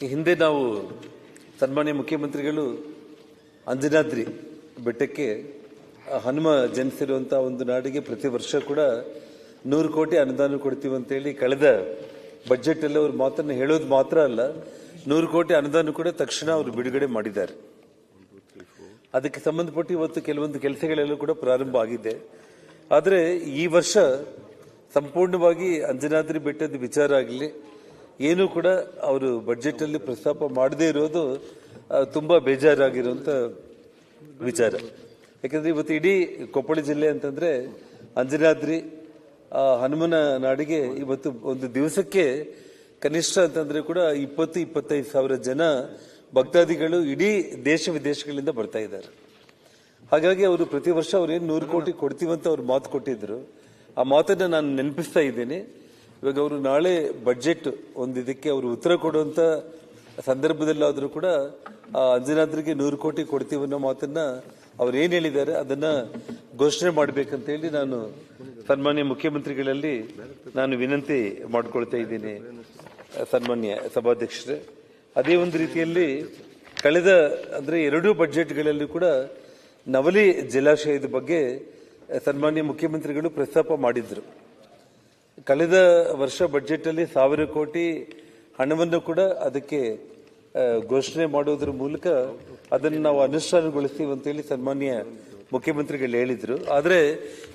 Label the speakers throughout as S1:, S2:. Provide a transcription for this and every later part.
S1: ಹಿಂದೆ ನಾವು ಸನ್ಮಾನ್ಯ ಮುಖ್ಯಮಂತ್ರಿಗಳು ಅಂಜನಾದ್ರಿ ಬೆಟ್ಟಕ್ಕೆ ಹನುಮ ಜನಿಸಿರುವಂಥ ಒಂದು ನಾಡಿಗೆ ಪ್ರತಿ ವರ್ಷ ಕೂಡ ನೂರು ಕೋಟಿ ಅನುದಾನ ಕೊಡ್ತೀವಿ ಅಂತೇಳಿ ಕಳೆದ ಬಜೆಟ್ ಅಲ್ಲಿ ಅವ್ರ ಮಾತನ್ನು ಹೇಳೋದು ಮಾತ್ರ ಅಲ್ಲ, ನೂರು ಕೋಟಿ ಅನುದಾನ ಕೂಡ ತಕ್ಷಣ ಅವರು ಬಿಡುಗಡೆ ಮಾಡಿದ್ದಾರೆ. ಅದಕ್ಕೆ ಸಂಬಂಧಪಟ್ಟ ಇವತ್ತು ಕೆಲವೊಂದು ಕೆಲಸಗಳೆಲ್ಲ ಕೂಡ ಪ್ರಾರಂಭ ಆಗಿದೆ. ಆದರೆ ಈ ವರ್ಷ ಸಂಪೂರ್ಣವಾಗಿ ಅಂಜನಾದ್ರಿ ಬೆಟ್ಟದ ವಿಚಾರ ಆಗಲಿ ಏನು ಕೂಡ ಅವರು ಬಜೆಟ್ ಅಲ್ಲಿ ಪ್ರಸ್ತಾಪ ಮಾಡದೇ ಇರೋದು ತುಂಬಾ ಬೇಜಾರಾಗಿರುವಂತ ವಿಚಾರ. ಯಾಕಂದ್ರೆ ಇವತ್ತು ಇಡೀ ಕೊಪ್ಪಳ ಜಿಲ್ಲೆ ಅಂತಂದ್ರೆ ಅಂಜನಾದ್ರಿ ಹನುಮನ ನಾಡಿಗೆ ಇವತ್ತು ಒಂದು ದಿವಸಕ್ಕೆ ಕನಿಷ್ಠ ಅಂತಂದ್ರೆ ಕೂಡ ಇಪ್ಪತ್ತು, ಇಪ್ಪತ್ತೈದು ಸಾವಿರ ಜನ ಭಕ್ತಾದಿಗಳು ಇಡೀ ದೇಶ ವಿದೇಶಗಳಿಂದ ಬರ್ತಾ ಇದ್ದಾರೆ. ಹಾಗಾಗಿ ಅವರು ಪ್ರತಿ ವರ್ಷ ಅವ್ರು ಏನು ನೂರು ಕೋಟಿ ಕೊಡ್ತೀವಂತ ಅವ್ರು ಮಾತು ಕೊಟ್ಟಿದ್ರು, ಆ ಮಾತನ್ನ ನಾನು ನೆನಪಿಸ್ತಾ ಇದ್ದೇನೆ. ಇವಾಗ ಅವರು ನಾಳೆ ಬಜೆಟ್ ಒಂದು ಇದಕ್ಕೆ ಅವರು ಉತ್ತರ ಕೊಡುವಂತ ಸಂದರ್ಭದಲ್ಲಾದರೂ ಕೂಡ ಅಂಜನಾದ್ರಿಗೆ ನೂರು ಕೋಟಿ ಕೊಡ್ತೀವಿ ಅನ್ನೋ ಮಾತನ್ನ ಅವ್ರು ಏನು ಹೇಳಿದ್ದಾರೆ ಅದನ್ನ ಘೋಷಣೆ ಮಾಡ್ಬೇಕಂತ ಹೇಳಿ ನಾನು ಸನ್ಮಾನ್ಯ ಮುಖ್ಯಮಂತ್ರಿಗಳಲ್ಲಿ ನಾನು ವಿನಂತಿ ಮಾಡಿಕೊಳ್ತಾ ಇದ್ದೀನಿ, ಸನ್ಮಾನ್ಯ ಸಭಾಧ್ಯಕ್ಷರೇ. ಅದೇ ಒಂದು ರೀತಿಯಲ್ಲಿ ಕಳೆದ, ಅಂದರೆ ಎರಡೂ ಬಜೆಟ್ಗಳಲ್ಲಿ ಕೂಡ ನವಲಿ ಜಲಾಶಯದ ಬಗ್ಗೆ ಸನ್ಮಾನ್ಯ ಮುಖ್ಯಮಂತ್ರಿಗಳು ಪ್ರಸ್ತಾಪ ಮಾಡಿದ್ರು. ಕಳೆದ ವರ್ಷ ಬಜೆಟ್ ಅಲ್ಲಿ ಸಾವಿರ ಕೋಟಿ ಹಣವನ್ನು ಕೂಡ ಅದಕ್ಕೆ ಘೋಷಣೆ ಮಾಡೋದ್ರ ಮೂಲಕ ಅದನ್ನು ನಾವು ಅನುಷ್ಠಾನಗೊಳಿಸ್ತೀವಿ ಅಂತೇಳಿ ಸನ್ಮಾನ್ಯ ಮುಖ್ಯಮಂತ್ರಿಗಳು ಹೇಳಿದರು. ಆದರೆ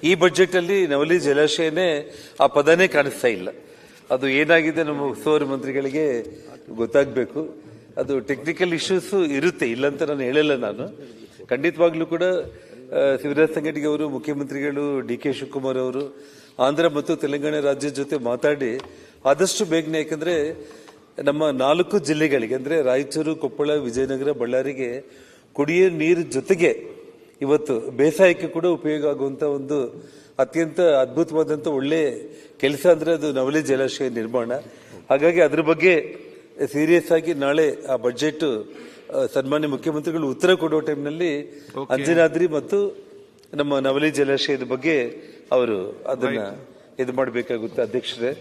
S1: ಈ ಬಜೆಟ್ ಅಲ್ಲಿ ನವಲಿ ಜಲಾಶಯನೇ ಆ ಪದನೇ ಕಾಣಿಸ್ತಾ ಇಲ್ಲ. ಅದು ಏನಾಗಿದೆ ನಮ್ಮ ಉಸ್ತುವಾರಿ ಮಂತ್ರಿಗಳಿಗೆ ಗೊತ್ತಾಗಬೇಕು. ಅದು ಟೆಕ್ನಿಕಲ್ ಇಶ್ಯೂಸು ಇರುತ್ತೆ, ಇಲ್ಲ ಅಂತ ನಾನು ಹೇಳಲ್ಲ ನಾನು. ಖಂಡಿತವಾಗ್ಲೂ ಕೂಡ ಶಿವರಾಜ್ ಸಂಗಟಿಗೆ ಅವರು, ಮುಖ್ಯಮಂತ್ರಿಗಳು, ಡಿ ಕೆ ಶಿವಕುಮಾರ್ ಅವರು, ಆಂಧ್ರ ಮತ್ತು ತೆಲಂಗಾಣ ರಾಜ್ಯದ ಜೊತೆ ಮಾತಾಡಿ ಆದಷ್ಟು ಬೇಗನೆ, ಯಾಕಂದರೆ ನಮ್ಮ ನಾಲ್ಕು ಜಿಲ್ಲೆಗಳಿಗೆ, ಅಂದ್ರೆ ರಾಯಚೂರು, ಕೊಪ್ಪಳ, ವಿಜಯನಗರ, ಬಳ್ಳಾರಿಗೆ ಕುಡಿಯೋ ನೀರು ಜೊತೆಗೆ ಇವತ್ತು ಬೇಸಾಯಕ್ಕೆ ಕೂಡ ಉಪಯೋಗ ಆಗುವಂತ ಒಂದು ಅತ್ಯಂತ ಅದ್ಭುತವಾದಂತ ಒಳ್ಳೆ ಕೆಲಸ ಅಂದ್ರೆ ಅದು ನವಲಿ ಜಲಾಶಯ ನಿರ್ಮಾಣ. ಹಾಗಾಗಿ ಅದ್ರ ಬಗ್ಗೆ ಸೀರಿಯಸ್ ಆಗಿ ನಾಳೆ ಆ ಬಜೆಟ್ ಸನ್ಮಾನ್ಯ ಮುಖ್ಯಮಂತ್ರಿಗಳು ಉತ್ತರ ಕೊಡೋ ಟೈಮ್ನಲ್ಲಿ ಅಂಜನಾದ್ರಿ ಮತ್ತು ನಮ್ಮ ನವಲಿ ಜಲಾಶಯದ ಬಗ್ಗೆ ಅವರು ಅದನ್ನ ಇದು ಮಾಡಬೇಕಾಗುತ್ತೆ ಅಧ್ಯಕ್ಷರೇ.